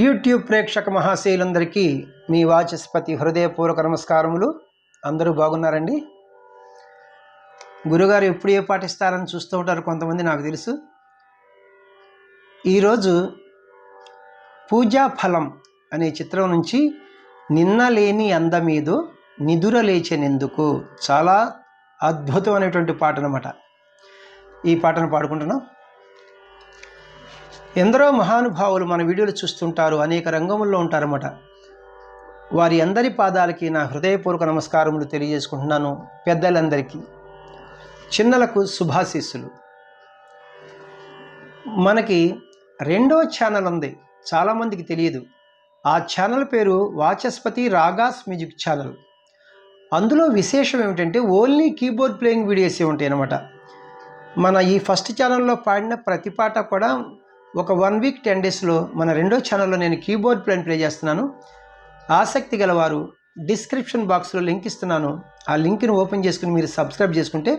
YouTube ప్రేక్షక మహాశయులందరికీ మీ వాచస్పతి హృదయపూర్వక నమస్కారములు. అందరూ బాగున్నారండి? గురుగారు ఎప్పుడు ఏ పాటిస్తారని చూస్తూ ఉంటారు కొంతమంది నాకు తెలుసు. ఈరోజు పూజా ఫలం అనే చిత్రం నుంచి నిన్న లేని అందమీదు నిదుర లేచెనెందుకు చాలా అద్భుతమైనటువంటి పాట అనమాట ఈ పాటను పాడుకుంటున్నాం. ఎందరో మహానుభావులు మన వీడియోలు చూస్తుంటారు అనేక రంగముల్లో ఉంటారన్నమాట. వారి అందరి పాదాలకి నా హృదయపూర్వక నమస్కారములు తెలియజేసుకుంటున్నాను పెద్దలందరికీ. చిన్నలకు శుభాశీస్సులు. మనకి రెండో ఛానల్ ఉంది చాలామందికి తెలియదు. ఆ ఛానల్ పేరు వాచస్పతి రాగాస్ మ్యూజిక్ ఛానల్. అందులో విశేషం ఏమిటంటే ఓన్లీ కీబోర్డ్ ప్లేయింగ్ వీడియోసే ఉంటాయి అన్నమాట మన ఈ ఫస్ట్ ఛానల్లో పాడిన ప్రతి పాట కూడా ఒక వన్ వీక్ టెన్ డేస్లో మన రెండో ఛానల్లో నేను కీబోర్డ్ ప్లేన్ ప్లే చేస్తున్నాను. ఆసక్తి గలవారు డిస్క్రిప్షన్ బాక్స్లో లింక్ ఇస్తున్నాను. ఆ లింక్ని ఓపెన్ చేసుకుని మీరు సబ్స్క్రైబ్ చేసుకుంటే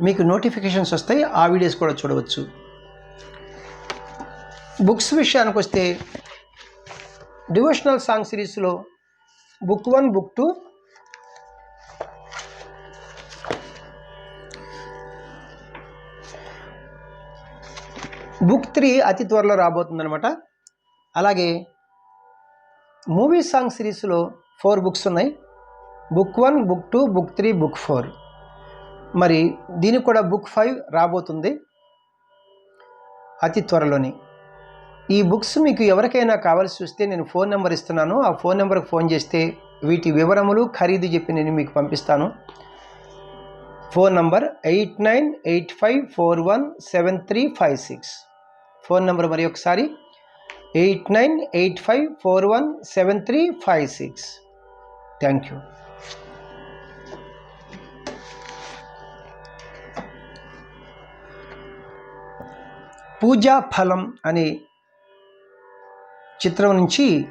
మీకు నోటిఫికేషన్స్ వస్తాయి. ఆ వీడియోస్ కూడా చూడవచ్చు. బుక్స్ విషయానికి వస్తే డివోషనల్ సాంగ్ సిరీస్లో book one book two book three అతి త్వరలో రాబోతుందనమాట అలాగే మూవీ సాంగ్ సిరీస్లో ఫోర్ బుక్స్ ఉన్నాయి. Book one book two book three book four. మరి దీనికి కూడా బుక్ ఫైవ్ రాబోతుంది. అతి త్వరలోని. ఈ బుక్స్ మీకు ఎవరికైనా కావాల్సి వస్తే నేను ఫోన్ నెంబర్ ఇస్తున్నాను. ఆ ఫోన్ నెంబర్కి ఫోన్ చేస్తే వీటి వివరములు ఖరీదు చెప్పి నేను మీకు పంపిస్తాను. Phone number eight nine eight five four one seven three five six. Phone number మరి ఒకసారి. Eight nine eight five four one seven three five six. Thank you. పూజా ఫలం అనే చిత్రం నుంచి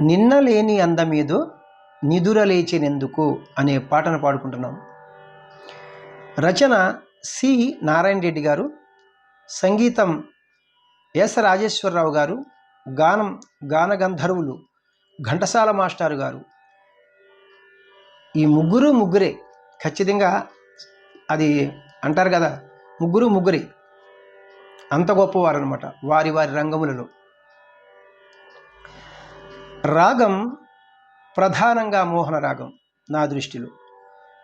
నిన్న లేని అందమీదో నిదుర లేచినెందుకు అనే పాటను పాడుకుంటున్నాం. రచన సి నారాయణ రెడ్డి గారు. సంగీతం ఎస్ రాజేశ్వరరావు గారు గానం గానగంధర్వులు ఘంటసాల మాస్టారు గారు. ఈ ముగ్గురు ముగ్గురే ఖచ్చితంగా అది అంటారు కదా ముగ్గురు ముగ్గురే. అంత గొప్పవారు అనమాట వారి వారి రంగములలో. రాగం ప్రధానంగా మోహన రాగం నా దృష్టిలో.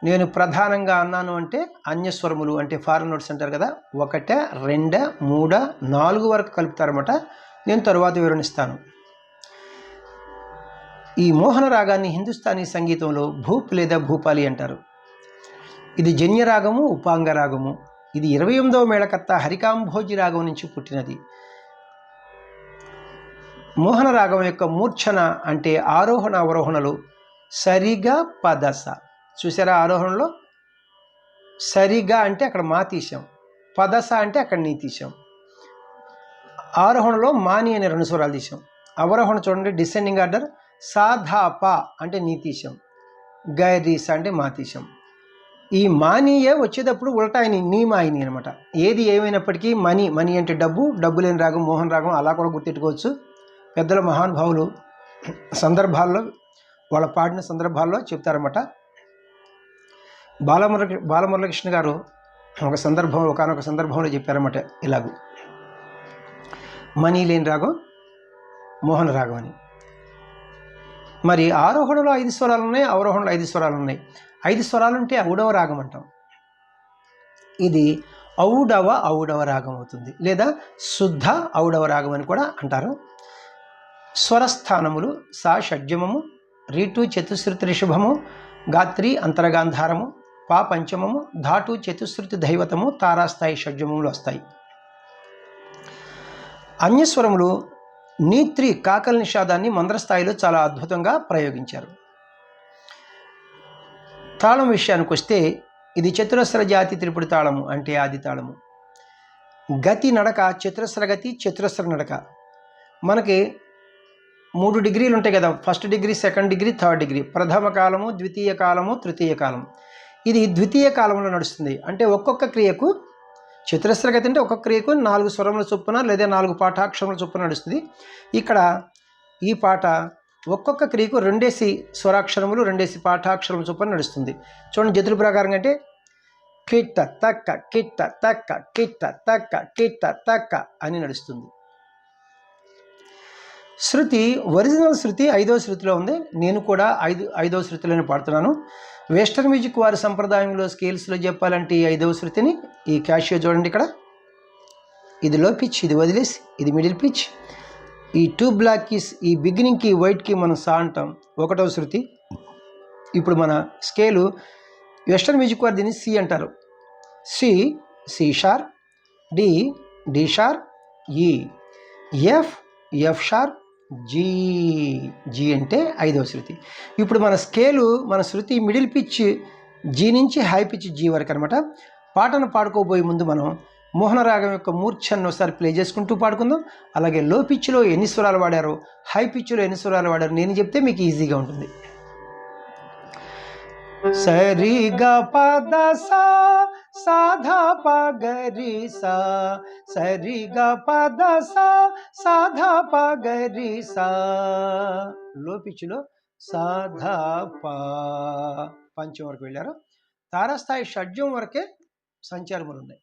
నేను ప్రధానంగా అన్నాను అంటే అన్యస్వరములు అంటే ఫారెన్ నోట్స్ అంటారు కదా ఒకట రెండ మూడ నాలుగు వరకు కలుపుతారన్నమాట. నేను తరువాత వివరణిస్తాను. ఈ మోహన రాగాన్ని హిందుస్థానీ సంగీతంలో భూప్ లేదా భూపాలి అంటారు. ఇది జన్య రాగము ఉపాంగ రాగము. ఇది ఇరవై ఎనిమిదవ మేళకత్త హరికాంభోజి రాగం నుంచి పుట్టినది. మోహన రాగం యొక్క మూర్ఛన అంటే ఆరోహణ అవరోహణలు సరిగా పదస. చూసారా ఆరోహణలో? సరిగా అంటే అక్కడ మా తీసాం పదస అంటే అక్కడ నీ తీసాం ఆరోహణలో మాని అనే రెండు స్వరాలు తీసాం అవరోహణ చూడండి డిసెండింగ్ ఆర్డర్ సాధా ప అంటే నీ తీసాం గైరీస అంటే మా తీసాం ఈ మానీయే వచ్చేటప్పుడు ఉల్టాయిని నీ మాయిని అనమాట ఏది ఏమైనప్పటికీ మనీ మనీ అంటే డబ్బు డబ్బు లేని రాగం మోహన్ రాగం అలా కూడా గుర్తెట్టుకోవచ్చు. పెద్దల మహానుభావులు సందర్భాల్లో వాళ్ళ పాడిన సందర్భాల్లో చెప్తారన్నమాట. బాలమురళి బాలమురళకృష్ణ గారు ఒక సందర్భం ఒకనొక సందర్భంలో చెప్పారన్నమాట ఇలాగూ. మనీ లేని రాగం మోహన రాగం అని. మరి ఆరోహణలో ఐదు స్వరాలు ఉన్నాయి అవరోహణలో ఐదు స్వరాలు ఉన్నాయి. ఐదు స్వరాలు ఉంటే ఔడవ రాగం అంటాం. ఇది ఔడవ ఔడవ రాగం అవుతుంది లేదా శుద్ధ ఔడవ రాగం అని కూడా అంటారు. స్వరస్థానములు సా షడ్జమము రీటు చతుశ్రుతి రిషభము గాత్రి అంతరగాంధారము పా పంచమము ధాటు చతుశ్రుతి దైవతము తారాస్థాయి షడ్జమములు వస్తాయి. అన్యస్వరములు నీత్రి కాకల నిషాదాన్ని మంద్రస్థాయిలో చాలా అద్భుతంగా ప్రయోగించారు. తాళం విషయానికి వస్తే ఇది చతురస్ర జాతి త్రిపుడి తాళము అంటే ఆది తాళము. గతి నడక చతురస్ర గతి చతురస్ర నడక. మనకి మూడు డిగ్రీలు ఉంటాయి కదా first degree second degree third degree. ప్రథమ కాలము ద్వితీయ కాలము తృతీయ కాలము. ఇది ద్వితీయ కాలంలో నడుస్తుంది. అంటే ఒక్కొక్క క్రియకు చతురస్రగతి అంటే ఒక్కొక్క క్రియకు నాలుగు స్వరముల చొప్పున లేదా నాలుగు పాఠాక్షరముల చొప్పున నడుస్తుంది. ఇక్కడ ఈ పాట ఒక్కొక్క క్రియకు రెండేసి స్వరాక్షరములు రెండేసి పాఠాక్షరముల చొప్పున నడుస్తుంది. చూడండి జతుల ప్రకారం అంటే కిట్ట తక్క కిట్ట తక్క కిట్ట తక్క కిట్ట తక్క అని నడుస్తుంది. శృతి ఒరిజినల్ శృతి ఐదో శృతిలో ఉంది. నేను కూడా ఐదు ఐదో శృతిలోనే పాడుతున్నాను. వెస్టర్న్ మ్యూజిక్ వారి సంప్రదాయంలో స్కేల్స్లో చెప్పాలంటే ఈ ఐదవ శృతిని ఈ క్యాషియో చూడండి ఇక్కడ. ఇది లో పిచ్ ఇది వదిలేసి ఇది మిడిల్ పిచ్ ఈ టూ బ్లాక్ కీస్ ఈ బిగినింగ్కి వైట్కి మనం సా అంటాం. ఒకటవ శృతి. ఇప్పుడు మన స్కేలు వెస్టర్న్ మ్యూజిక్ వారు దీన్ని సి అంటారు. C C sharp D D sharp E F F sharp G G అంటే ఐదవ శృతి. ఇప్పుడు మన స్కేలు మన శృతి మిడిల్ పిచ్ జీ నుంచి హై పిచ్ జీ వరకు అనమాట పాటను పాడుకోబోయే ముందు మనం మోహన రాగం యొక్క మూర్ఛను ఒకసారి ప్లే చేసుకుంటూ పాడుకుందాం. అలాగే లో పిచ్లో ఎన్ని స్వరాలు వాడారో హై పిచ్లో ఎన్ని స్వరాలు వాడారో నేను చెప్తే మీకు ఈజీగా ఉంటుంది. సరిగా పద సా సాధా పగరి సా గ పద సా సాధా పగరి సా లో పిచ్లో సాధా పా. పంచం వరకు వెళ్ళారు. తారస్థాయి షడ్జం వరకే సంచారములు ఉన్నాయి.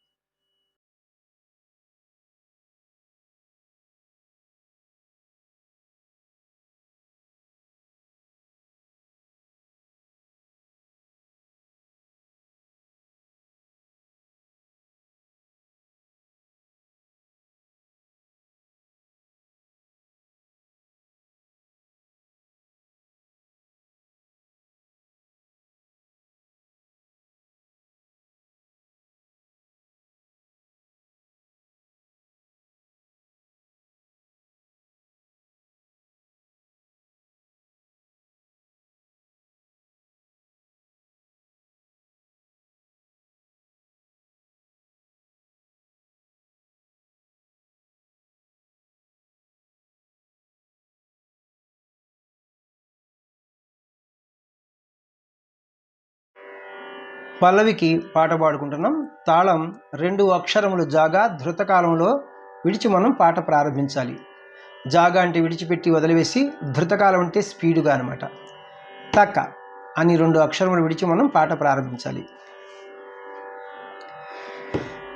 పల్లవికి పాట పాడుకుంటున్నాం. తాళం రెండు అక్షరములు జాగా ధృతకాలంలో విడిచి మనం పాట ప్రారంభించాలి. జాగా అంటే విడిచిపెట్టి వదిలివేసి ధృతకాలం అంటే స్పీడుగా అనమాట తక్క అని రెండు అక్షరములు విడిచి మనం పాట ప్రారంభించాలి.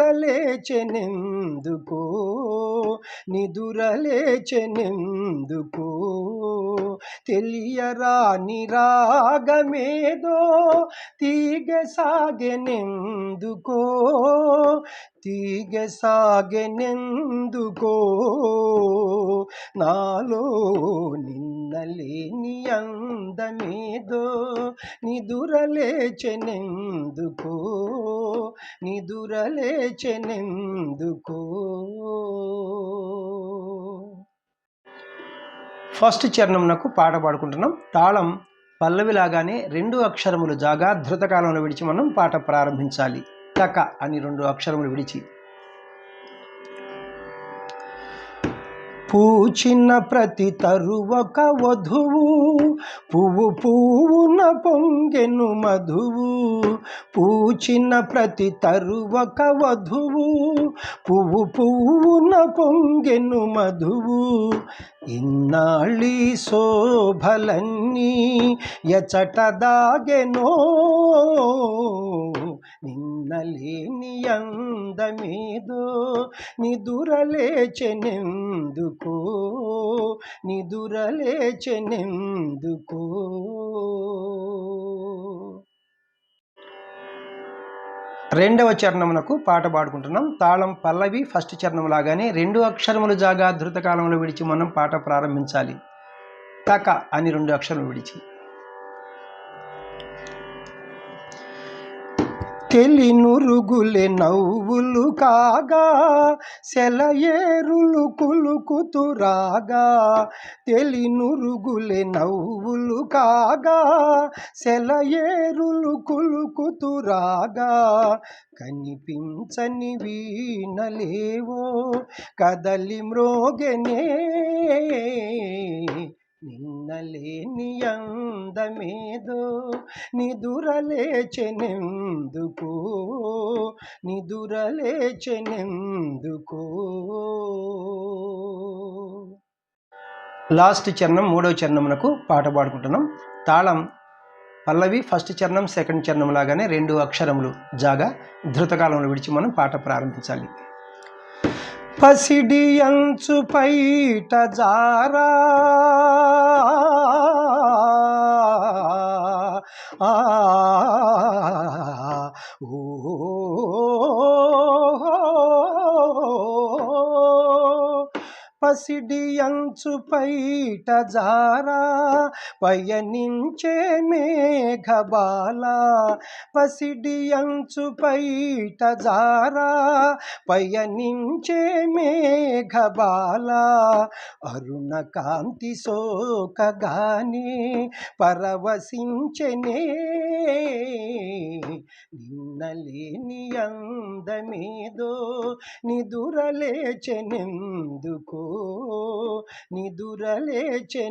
నిదురలేచెనెందుకో? నిదురలేచెనెందుకో? తెలియరా నిరాగమేదో తీగ సాగెనెందుకో తీగ సాగెనెందుకో నాలో నిన్నలేని అందమేదో? నిదురలేచెనెందుకో నిదురలేచెనెందుకో ఫస్ట్ చరణంనకు పాట పాడుకుంటున్నాం. తాళం పల్లవిలాగానే రెండు అక్షరములు జాగా ధృతకాలంలో విడిచి మనం పాట ప్రారంభించాలి. ఇత్తక అని రెండు అక్షరములు విడిచి. పూచిన ప్రతి తరువక వధువు పువ్వు పువ్వున పొంగెను మధువు. పూచిన ప్రతి తరువక వధువు పువ్వు పువ్వున పొంగెను మధువు. ఇన్నాళ్ళి శోభలన్నీ ఎచట దాగెనో నిన్నలేని అందమేదో నిదురలేచెనెందుకో? నిదురలేచెనెందుకో? రెండవ చరణమునకు పాట పాడుకుంటున్నాం. తాళం పల్లవి ఫస్ట్ చరణం లాగానే రెండు అక్షరములు జాగా ధృతకాలంలో విడిచి మనం పాట ప్రారంభించాలి. తక అని రెండు అక్షరములు విడిచి. తెలి నురుగులే నవ్వులు కాగా సెలయేరులు కులుకుతురాగా తెలి నురుగులే నవ్వులు కాగా సెలయేరులు కులుకుతురాగా కనిపించని వీణలేవో కదలి మ్రోగెనే. నిన్నలేని అందమేదో నిదురలేచెనెందుకో? నిదురలేచెనెందుకో? లాస్ట్ చరణం మూడవ చరణమునకు పాట పాడుకుంటున్నాం. తాళం పల్లవి ఫస్ట్ చరణం సెకండ్ చరణం లాగానే రెండు అక్షరములు జాగా ధృతకాలంలో విడిచి మనం పాట ప్రారంభించాలి. పసిడి అంచు పైట జారా. పసిడి అంచు పైట జారా. పయనించే మేఘబాల పసిడి అంచు పైట జారా పయనించే మేఘబాల అరుణ కాంతి సోకగానే పరవశించనే. నిన్నలేని అందమేదో నిదురలేచెనెందుకో నిదురలేచెనెందుకో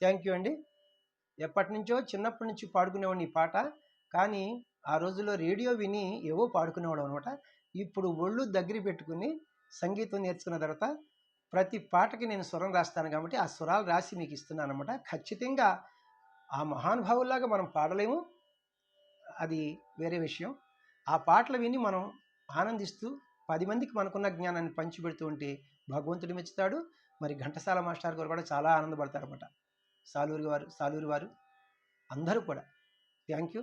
థ్యాంక్ యూ అండి. ఎప్పటి నుంచో చిన్నప్పటి నుంచి పాడుకునేవాడిని ఈ పాట. కానీ ఆ రోజుల్లో రేడియో విని ఏవో పాడుకునేవాడు అనమాట. ఇప్పుడు ఒళ్ళు దగ్గర పెట్టుకుని సంగీతం నేర్చుకున్న తర్వాత ప్రతి పాటకి నేను స్వరం రాస్తాను కాబట్టి ఆ స్వరాలు రాసి మీకు ఇస్తున్నాను అనమాట. ఖచ్చితంగా ఆ మహానుభావుల్లాగా మనం పాడలేము. అది వేరే విషయం. ఆ పాటలు విని మనం ఆనందిస్తూ పది మందికి మనకున్న జ్ఞానాన్ని పంచిపెడుతూ ఉంటే భగవంతుడు మెచ్చుతాడు. మరి ఘంటసాల మాస్టర్ గారు కూడా చాలా ఆనందపడతారు అనమాట సాలూరి వారు సాలూరి వారు అందరూ కూడా. Thank you.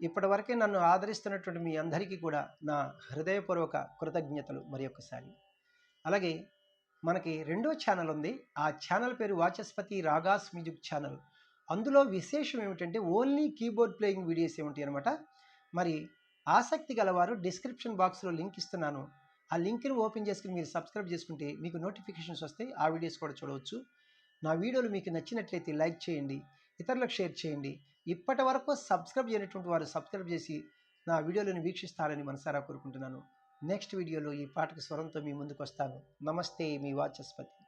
ఇప్పటి వరకే నన్ను ఆదరిస్తున్నటువంటి మీ అందరికీ కూడా నా హృదయపూర్వక కృతజ్ఞతలు మరి ఒకసారి అలాగే మనకి రెండో ఛానల్ ఉంది. ఆ ఛానల్ పేరు వాచస్పతి రాగాస్ మ్యూజిక్ ఛానల్. అందులో విశేషం ఏమిటంటే ఓన్లీ కీబోర్డ్ ప్లేయింగ్ వీడియోస్ ఏమిటి అనమాట మరి ఆసక్తి గలవారు డిస్క్రిప్షన్ బాక్స్లో లింక్ ఇస్తున్నాను. ఆ లింక్ని ఓపెన్ చేసుకుని మీరు సబ్స్క్రైబ్ చేసుకుంటే మీకు నోటిఫికేషన్స్ వస్తాయి. ఆ వీడియోస్ కూడా చూడవచ్చు. నా వీడియోలు మీకు నచ్చినట్లయితే లైక్ చేయండి ఇతరులకు షేర్ చేయండి. ఇప్పటి వరకు సబ్స్క్రైబ్ చేయనటువంటి వారు సబ్స్క్రైబ్ చేసి నా వీడియోలను వీక్షిస్తారని మనసారా కోరుకుంటున్నాను. నెక్స్ట్ వీడియోలో ఈ పాటకు స్వరంతో మీ ముందుకు వస్తాను నమస్తే మీ వాచస్పతి.